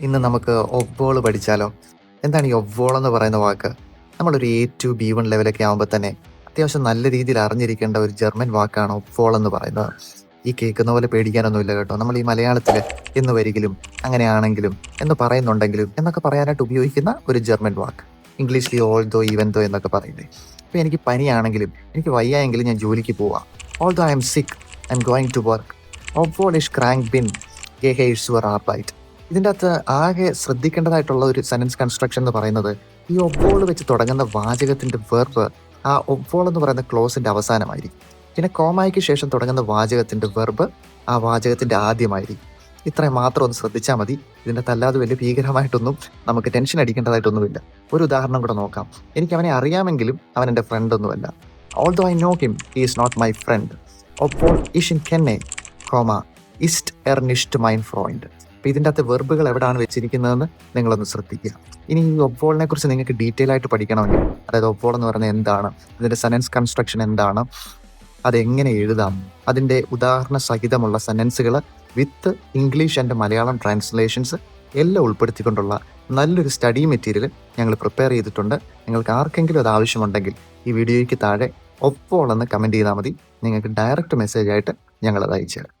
ഇന്ന് നമുക്ക് ഒവ്വോൾ പഠിച്ചാലോ? എന്താണ് ഈ ഒവ്വോൾ എന്ന് പറയുന്ന വാക്ക്? നമ്മളൊരു എ ടു ബി വൺ ലെവലൊക്കെ ആകുമ്പോൾ തന്നെ അത്യാവശ്യം നല്ല രീതിയിൽ അറിഞ്ഞിരിക്കേണ്ട ഒരു ജർമ്മൻ വാക്കാണ് ഒവ്വോൾ എന്ന് പറയുന്നത്. ഈ കേൾക്കുന്ന പോലെ പേടിക്കാനൊന്നുമില്ല കേട്ടോ. നമ്മൾ ഈ മലയാളത്തിൽ എന്ന് വരികിലും അങ്ങനെയാണെങ്കിലും എന്ന് പറയുന്നുണ്ടെങ്കിലും എന്നൊക്കെ പറയാനായിട്ട് ഉപയോഗിക്കുന്ന ഒരു ജർമ്മൻ വാക്ക്. ഇംഗ്ലീഷിൽ ഓൾ ദോ ഈവൻ ദോ എന്നൊക്കെ പറയുന്നത്. ഇപ്പോൾ എനിക്ക് പനിയാണെങ്കിലും എനിക്ക് വയ്യായെങ്കിലും ഞാൻ ജോലിക്ക് പോവാം. Although I am sick I am going to work ഒവ്വോൾ ഇഷ് ക്രാങ്ക് ബിൻ ഗെഹേഴ്സുവർ ആർബൈറ്റ് ഇതിന്റെ അകത്ത് ആകെ ശ്രദ്ധിക്കേണ്ടതായിട്ടുള്ള ഒരു സെന്റൻസ് കൺസ്ട്രക്ഷൻ എന്ന് പറയുന്നത് ഈ ഒബ്ബോൾ വെച്ച് തുടങ്ങുന്ന വാചകത്തിന്റെ വെർബ് ആ ഒബ്ബോൾ എന്ന് പറയുന്ന ക്ലോസിന്റെ അവസാനമായിരിക്കും. പിന്നെ കോമായ്ക്ക് ശേഷം തുടങ്ങുന്ന വാചകത്തിന്റെ വെർബ് ആ വാചകത്തിന്റെ ആദ്യമായിരിക്കും. ഇത്രയും മാത്രം ഒന്ന് ശ്രദ്ധിച്ചാൽ മതി. ഇതിന്റെ തല്ലാതെ വലിയ ഭീകരമായിട്ടൊന്നും നമുക്ക് ടെൻഷൻ അടിക്കേണ്ടതായിട്ടൊന്നുമില്ല. ഒരു ഉദാഹരണം കൂടെ നോക്കാം. എനിക്ക് അവനെ അറിയാമെങ്കിലും അവൻ എന്റെ ഫ്രണ്ട് ഒന്നുമല്ല. Although I know him he is not my friend ഒപ്പോൾ ഇഷിൻ കെന്നെ കോമ ഇസ്റ്റ് എർനിഷ്ട് മൈൻ ഫ്രോയിൻഡ് അപ്പോൾ ഇതിന്റെ അകത്ത് വെർബുകൾ എവിടെയാണ് വെച്ചിരിക്കുന്നതെന്ന് നിങ്ങളൊന്ന് ശ്രദ്ധിക്കുക. ഇനി ഈ ഒപ്പോളിനെ കുറിച്ച് നിങ്ങൾക്ക് ഡീറ്റെയിൽ ആയിട്ട് പഠിക്കണമെങ്കിൽ അതായത് ഒപ്പോൾ എന്ന് പറയുന്നത് എന്താണ് ഇതിന്റെ സെനൻസ് കൺസ്ട്രക്ഷൻ എന്താണ് അതെങ്ങനെ എഴുതാം അതിന്റെ ഉദാഹരണ സഹിതമുള്ള സെനൻസുകൾ with English and Malayalam translations എല്ലാം ഉൾപ്പെടുത്തിക്കൊണ്ടുള്ള നല്ലൊരു സ്റ്റഡി മെറ്റീരിയൽ ഞങ്ങൾ പ്രിപ്പയർ ചെയ്തിട്ടുണ്ട്. നിങ്ങൾക്ക് ആർക്കെങ്കിലും അത് ആവശ്യമുണ്ടെങ്കിൽ ഈ വീഡിയോയ്ക്ക് താഴെ ഒപ്പോൾ എന്ന് കമന്റ് ചെയ്താൽ മതി. നിങ്ങൾക്ക് ഡയറക്റ്റ് മെസ്സേജ് ആയിട്ട് ഞങ്ങളത് അയച്ചു തരാം